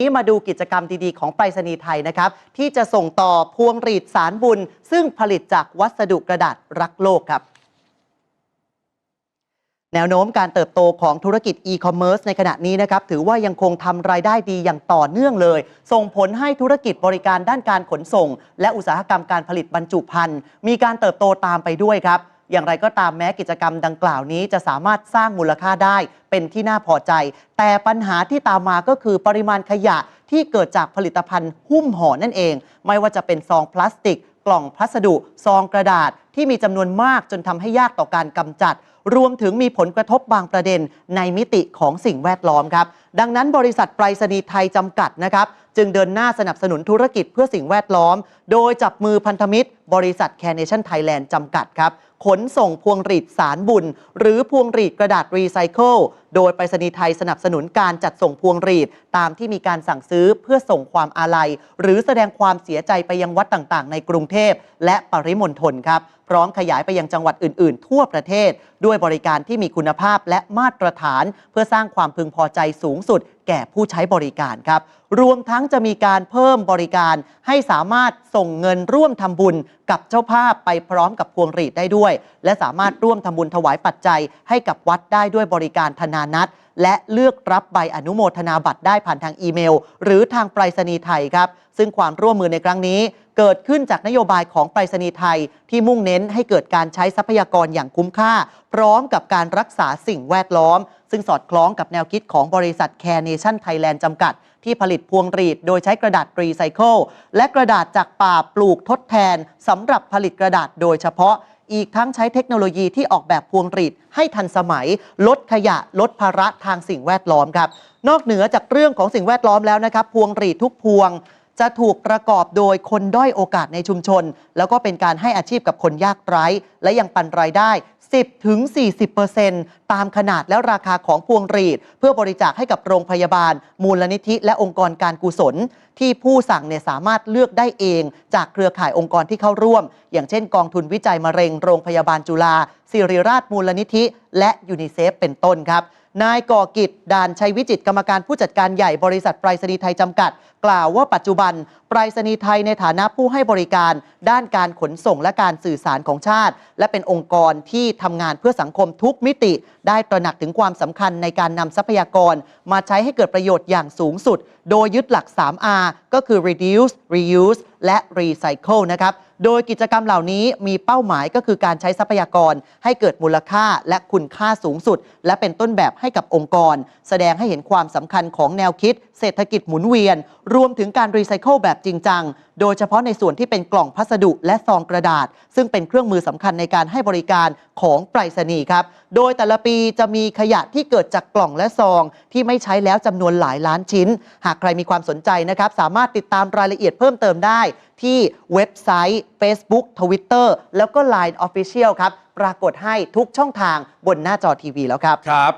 นี้มาดูกิจกรรมดีๆ ของไปรษณีย์ไทยนะครับ ที่จะส่งต่อพวงหรีดสารบุญ ซึ่งผลิตจากวัสดุกระดาษรักโลกครับ แนวโน้มการเติบโตของธุรกิจอีคอมเมิร์ซในขณะนี้นะครับ ถือว่ายังคงทำรายได้ดีอย่างต่อเนื่องเลย ส่งผลให้ธุรกิจบริการด้านการขนส่ง และอุตสาหกรรมการผลิตบรรจุภัณฑ์มีการเติบโตตามไปด้วยครับ อย่างไรก็ตามแม้กิจกรรมดังกล่าวนี้จะสามารถสร้างมูลค่าได้เป็นที่น่าพอใจ แต่ปัญหาที่ตามมาก็คือปริมาณขยะที่เกิดจากผลิตภัณฑ์หุ้มห่อนั่นเอง ไม่ว่าจะเป็นซองพลาสติก กล่องพัสดุ ซองกระดาษที่มีจำนวนมากจนทำให้ยากต่อการกำจัด รวมถึงมีผลกระทบบางประเด็นในมิติของสิ่งแวดล้อมครับ ดังนั้นบริษัทไปรษณีย์ไทยจำกัดนะครับ จึงเดินหน้าสนับสนุนธุรกิจเพื่อสิ่งแวดล้อม โดยจับมือพันธมิตร บริษัทแค n เนชั่นไทยแลนด์จำกัดครับ ขนส่งพวงหรีดสารบุญ หรือพวงหรีดกระดาษรีไซเคิลโดยไปรษณีย์ไทยสนับสนุนการจัดส่งพวงหรีด ตามที่มีการสั่งซื้อเพื่อส่งความอาลัย หรือแสดงความเสียใจไปยังวัดต่างๆ ในกรุงเทพและปริมณฑลครับพร้อมขยายไปยังจังหวัดอื่น ๆ ทั่วประเทศ ด้วยบริการที่มีคุณภาพและมาตรฐาน เพื่อสร้างความพึงพอใจสูงสุด แก่ผู้ใช้บริการครับ รวมทั้งจะมีการเพิ่มบริการให้สามารถส่งเงินร่วมทำบุญ กับเจ้าภาพไปพร้อมกับพวงหรีดได้ด้วย และสามารถร่วมทำบุญถวายปัจจัยให้กับวัดได้ด้วยบริการธนานัตและเลือกรับใบอนุโมทนาบัตรได้ผ่านทางอีเมล หรือทางไปรษณีย์ไทยครับ ซึ่งความร่วมมือในครั้งนี้ เกิดขึ้นจากนโยบายของไปรษณีย์ไทย ที่มุ่งเน้นให้เกิดการใช้ทรัพยากรอย่างคุ้มค่า พร้อมกับการรักษาสิ่งแวดล้อม ซึ่งสอดคล้องกับแนวคิดของบริษัทแค n เนชั่นไทยแลนด์จำกัด ที่ผลิตพวงรีดโดยใช้กระดาษรีไซเคิลและกระดาษจากป่าปลูกทดแทนสำหรับผลิตกระดาษโดยเฉพาะอีกทั้งใช้เทคโนโลยีที่ออกแบบพวงรีดให้ทันสมัย ลดขยะ ลดภาระทางสิ่งแวดล้อมครับ นอกเหนือจากเรื่องของสิ่งแวดล้อมแล้วนะครับ พวงรีดทุกพวง จะถูกประกอบโดยคนด้อยโอกาสในชุมชน แล้วก็เป็นการให้อาชีพกับคนยากไร้ และยังปันรายได้ 10ถึง40%ตามขนาดและราคาของพวงรีด เพื่อบริจาคให้กับโรงพยาบาล มูลนิธิ และองค์กรการกุศล ที่ผู้สั่งเนี่ยสามารถเลือกได้เอง จากเครือข่ายองค์กรที่เข้าร่วม อย่างเช่น กองทุนวิจัยมะเร็งโรงพยาบาลจุฬาสิริราชมูลนิธิ และยูนิเซฟเป็นต้นครับนายก่อกิจดานชัยวิจิตกรรมการผู้จัดการใหญ่บริษัทไปรษณีย์ไทยจำกัด กล่าวว่าปัจจุบันไปรษณีย์ไทยในฐานะผู้ให้บริการ ด้านการขนส่งและการสื่อสารของชาติ และเป็นองค์กรที่ทำงานเพื่อสังคมทุกมิติ ได้ตระหนักถึงความสำคัญในการนำทรัพยากร มาใช้ให้เกิดประโยชน์อย่างสูงสุด โดยยึดหลัก 3R ก็คือ reduce reuse และ recycle นะครับ โดยกิจกรรมเหล่านี้มีเป้าหมายก็คือการใช้ทรัพยากรให้เกิดมูลค่าและคุณค่าสูงสุด และเป็นต้นแบบให้กับองค์กร แสดงให้เห็นความสำคัญของแนวคิด เศรษฐกิจหมุนเวียน รวมถึงการรีไซเคิลแบบจริงจัง โดยเฉพาะในส่วนที่เป็นกล่องพัสดุและซองกระดาษ ซึ่งเป็นเครื่องมือสำคัญในการให้บริการ ของไปรษณีย์ครับ โดยแต่ละปีจะมีขยะที่เกิดจากกล่องและซอง ที่ไม่ใช้แล้วจำนวนหลายล้านชิ้น หากใครมีความสนใจนะครับ สามารถติดตามรายละเอียดเพิ่มเติมได้ ที่เว็บไซต์ Facebook Twitter แล้วก็ Line Official ครับ ปรากฏให้ทุกช่องทางบนหน้าจอทีวีแล้วครับ ครับ